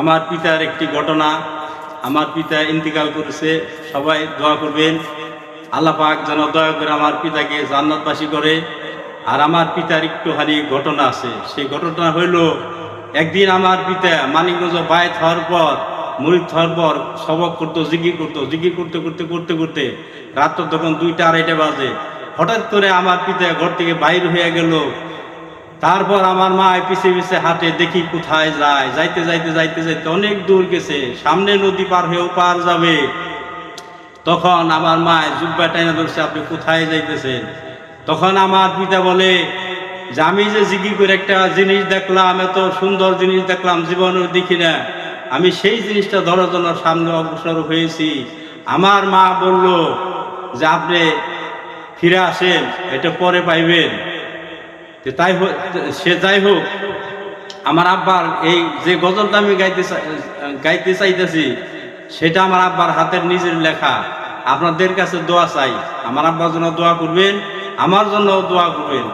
আমার পিতার একটি ঘটনা, আমার পিতা ইন্তিকাল করেছে, সবাই দোয়া করবেন। আল্লাহ পাক যেন দয়া করে আমার পিতাকে জান্নাতবাসী করে। আর আমার পিতার একটুখানি ঘটনা আছে, সেই ঘটনা হইল, একদিন আমার পিতা মানিকগঞ্জ বায়ত হওয়ার পর মুরিদ হওয়ার পর সবক করতো, জিকির করতো, জিকির করতে করতে করতে করতে রাত্র তখন দুইটা আড়াইটা বাজে। হঠাৎ করে আমার পিতা ঘর থেকে বাইর হয়ে গেল তারপর আমার মা পিছে পিছে হাঁটে, দেখি কোথায় যায়? যাইতে যাইতে যাইতে যাইতে অনেক দূর গেছে। সামনে নদী পার হয়েও পার যাবে। তখন আমার মা জুব্বা টাইনা ধরছে, আপনি কোথায় যাইতেছেন? তখন আমার পিতা বলে, যে আমি যে জিগি করে একটা জিনিস দেখলাম, এত সুন্দর জিনিস দেখলাম, জীবনের দেখি না। আমি সেই জিনিসটা ধরার জন্য সামনে অগ্রসর হয়েছি। আমার মা বলল, যে আপনি ফিরে আসেন, এটা পরে পাইবেন। তো তাই হোক, সে যাই হোক, আমার আব্বার এই যে গজলটা আমি গাইতে গাইতে চাইতেছি, সেটা আমার আব্বার হাতের নিজের লেখা। আপনাদের কাছে দোয়া চাই। আমার আব্বার জন্য দোয়া করবেন, আমার জন্য দোয়া করবেন।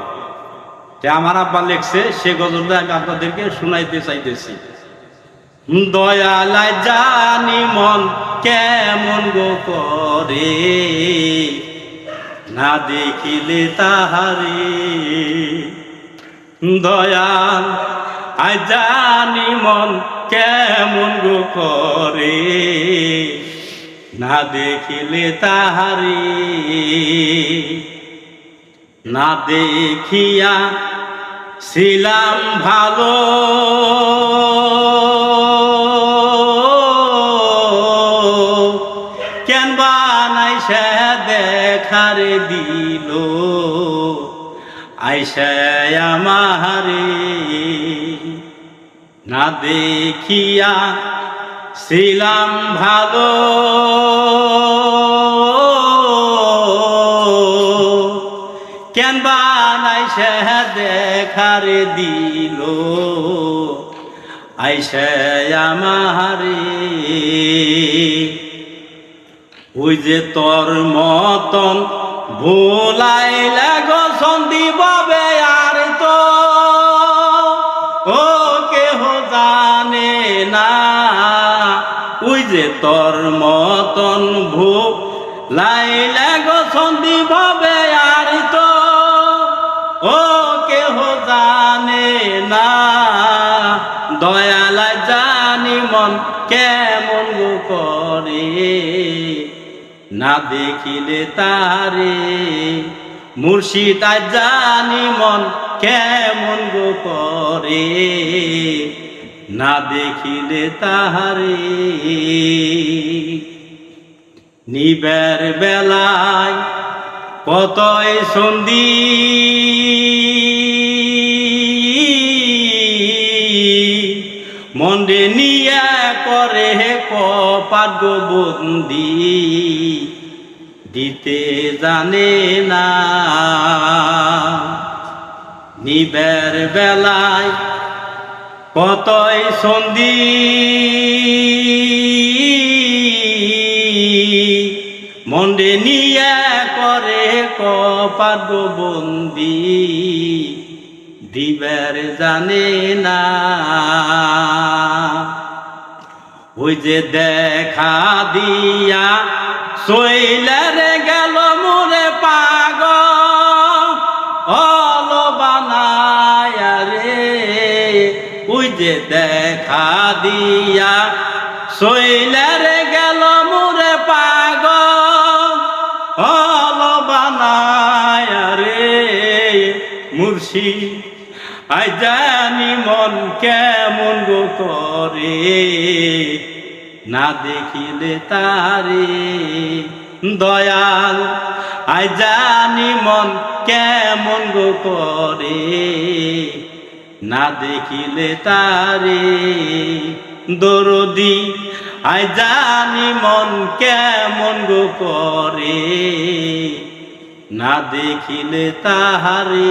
যে আমার আব্বা লেখছে, সে গজলটা আমি আপনাদেরকে শোনাইতে চাইতেছি। দয়ালায় জানি মন কেমন গো করে, না দেখিলে তাহারে। দয়াল, আই জানি মন কেমন গো করে। না দেখিলে তাহারে, না দেখিয়া ছিলাম ভালো। কেন বানাই সে দেখারে দিল। আইসে আমারে না দেখিয়া ছিলাম ভালো। কেন বানাই সে দেখারে দিল? আইসে আমারে ওই যে তোর মতন ভোলাই লাগো সন্দীপবে আর তো। ও কেহ জানে না, ওই যে তোর মতন ভো লাই লাগো সন্দীপবে আর তো। ও কেহ জানে না দয়ালা জানি মন কেমন গো করে। না দেখিলে তারে মুর্শিদ জানি মন কেমন গো করে। না দেখিলে তাহারে নিবের বেলায় কতই সন্ধি মন্ডে নিয়ে করে কপাট গো বন্দি। দিতে জানে না। নিবের বেলায় কতই সন্ধি। মন্ডে নিয়ে করে কপাট বন্দি। দিবের জানে না। ওই যে দেখা দিয়া শৈলের গেল মোরে পাগ অল রে। ওই যে দেখা দিয়া শৈলের গেল মোরে পাগ অল বানায় রে। মুর্শি আই জানি মন কেমন গো করে, না দেখিলে তারে দয়াল। আই জানি মন কেমন গো করে, না দেখিলে তারে দরদি। আই জানি মন কেমন গো করে না দেখিলে তাহারে।